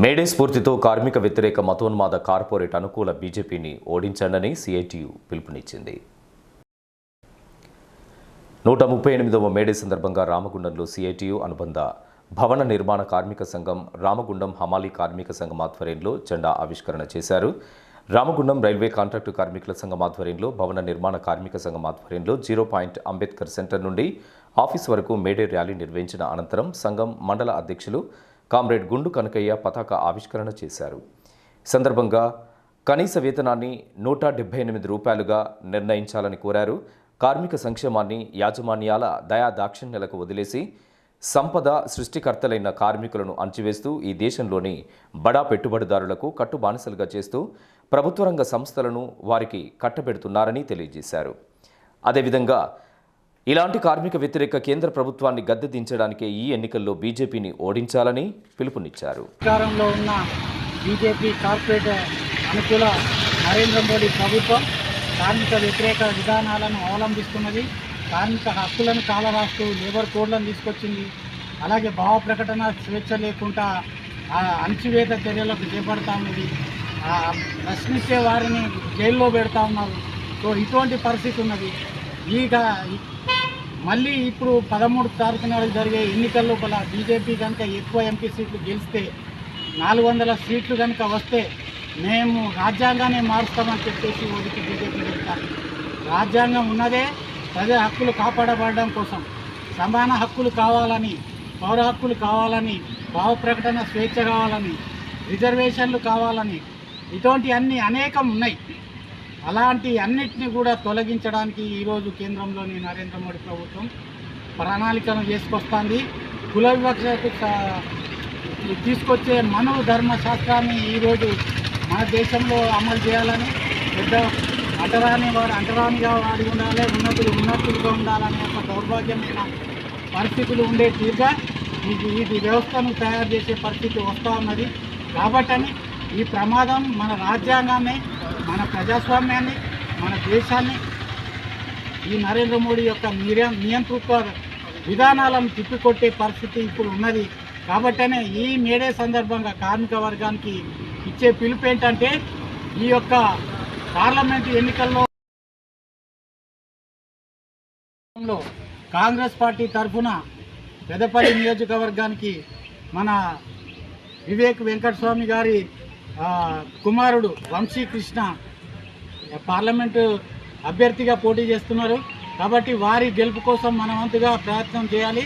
May Day స్ఫూర్తితో కార్మిక వ్యతిరేక మతోన్మాద కార్పొరేట్ అనుకూల బీజేపీని ఓడించండని సిఐటియు పిలుపునిచ్చింది. నూట ముప్పై ఎనిమిదవ మేడే సందర్భంగా రామగుండంలో సిఐటియు అనుబంధ భవన నిర్మాణ కార్మిక సంఘం రామగుండం హమాలి కార్మిక సంఘం ఆధ్వర్యంలో జెండా ఆవిష్కరణ చేశారు. రామగుండం రైల్వే కాంట్రాక్టు కార్మికుల సంఘం ఆధ్వర్యంలో భవన నిర్మాణ కార్మిక సంఘం ఆధ్వర్యంలో జీరో పాయింట్ అంబేద్కర్ సెంటర్ నుండి ఆఫీస్ వరకు మేడే ర్యాలీ నిర్వహించిన అనంతరం సంఘం మండల అధ్యక్షులు కామ్రేడ్ గుండు కనకయ్య పతాక ఆవిష్కరణ చేశారు. సందర్భంగా కనీస వేతనాన్ని నూట డెబ్బై ఎనిమిది రూపాయలుగా నిర్ణయించాలని కోరారు. కార్మిక సంక్షేమాన్ని యాజమాన్యాల దయా దాక్షిణ్యాలకు వదిలేసి సంపద సృష్టికర్తలైన కార్మికులను అంచివేస్తూ ఈ దేశంలోని బడా పెట్టుబడిదారులకు కట్టుబానిసలుగా చేస్తూ ప్రభుత్వ రంగ సంస్థలను వారికి కట్టబెడుతున్నారని తెలియజేశారు. అదేవిధంగా ఇలాంటి కార్మిక వ్యతిరేక కేంద్ర ప్రభుత్వాన్ని గద్దె దించడానికే ఈ ఎన్నికల్లో బీజేపీని ఓడించాలని పిలుపునిచ్చారు. అధికారంలో ఉన్న బీజేపీ కార్పొరేట్ అనుకూల నరేంద్ర మోడీ ప్రభుత్వం కార్మిక వ్యతిరేక విధానాలను అవలంబిస్తున్నది. కార్మిక హక్కులను కాలరాస్తూ లేబర్ కోడ్లను తీసుకొచ్చింది. అలాగే భావ ప్రకటన స్వేచ్ఛ లేకుండా ఆ అణచివేత చర్యలకు చేపడతా ఉన్నది. ప్రశ్నించే వారిని జైల్లో పెడతా ఉన్నారు. సో ఇటువంటి పరిస్థితి ఉన్నది. ఈగా మళ్ళీ ఇప్పుడు పదమూడు తారీఖు నాడు జరిగే ఎన్నికల లోపల బీజేపీ కనుక ఎక్కువ ఎంపీ సీట్లు గెలిస్తే నాలుగు వందల సీట్లు కనుక వస్తే మేము రాజ్యాంగాన్ని మారుస్తామని చెప్పేసి ఒకటి బీజేపీ చెప్తారు. రాజ్యాంగం ఉన్నదే ప్రజల హక్కులు కాపాడబడడం కోసం సమాన హక్కులు కావాలని పౌర హక్కులు కావాలని భావ ప్రకటన స్వేచ్ఛ కావాలని రిజర్వేషన్లు కావాలని ఇటువంటి అన్ని అనేకం ఉన్నాయి. అలాంటి అన్నిటిని కూడా తొలగించడానికి ఈరోజు కేంద్రంలోని నరేంద్ర మోడీ ప్రభుత్వం ప్రణాళికను చేసుకొస్తుంది కుల వివక్షకు తీసుకొచ్చే మనవ ధర్మశాస్త్రాన్ని ఈరోజు మన దేశంలో అమలు చేయాలని పెద్ద అంటరాని వాడు అంటరానిగా వాడి ఉండాలి ఉన్నతులు ఉన్నతులుగా ఉండాలనే ఒక దౌర్భాగ్యమైన పరిస్థితులు ఉండే తీరుగా ఇది ఇది వ్యవస్థను తయారు చేసే పరిస్థితి వస్తూ ఉన్నది. కాబట్టని ఈ ప్రమాదం మన రాజ్యాంగాన్ని మన ప్రజాస్వామ్యాన్ని మన దేశాన్ని ఈ నరేంద్ర మోడీ యొక్క నియంతృత్వ విధానాలను తిప్పికొట్టే పరిస్థితి ఇప్పుడు ఉన్నది. కాబట్టనే ఈ మేడే సందర్భంగా కార్మిక వర్గానికి ఇచ్చే పిలుపు ఏంటంటే ఈ యొక్క పార్లమెంటు ఎన్నికల్లో కాంగ్రెస్ పార్టీ తరఫున పెదపల్లి నియోజకవర్గానికి మన వివేక్ వెంకటస్వామి గారి కుమారుడు వంశీకృష్ణ పార్లమెంటు అభ్యర్థిగా పోటీ చేస్తున్నారు. కాబట్టి వారి గెలుపు కోసం మనవంతుగా ప్రయత్నం చేయాలి.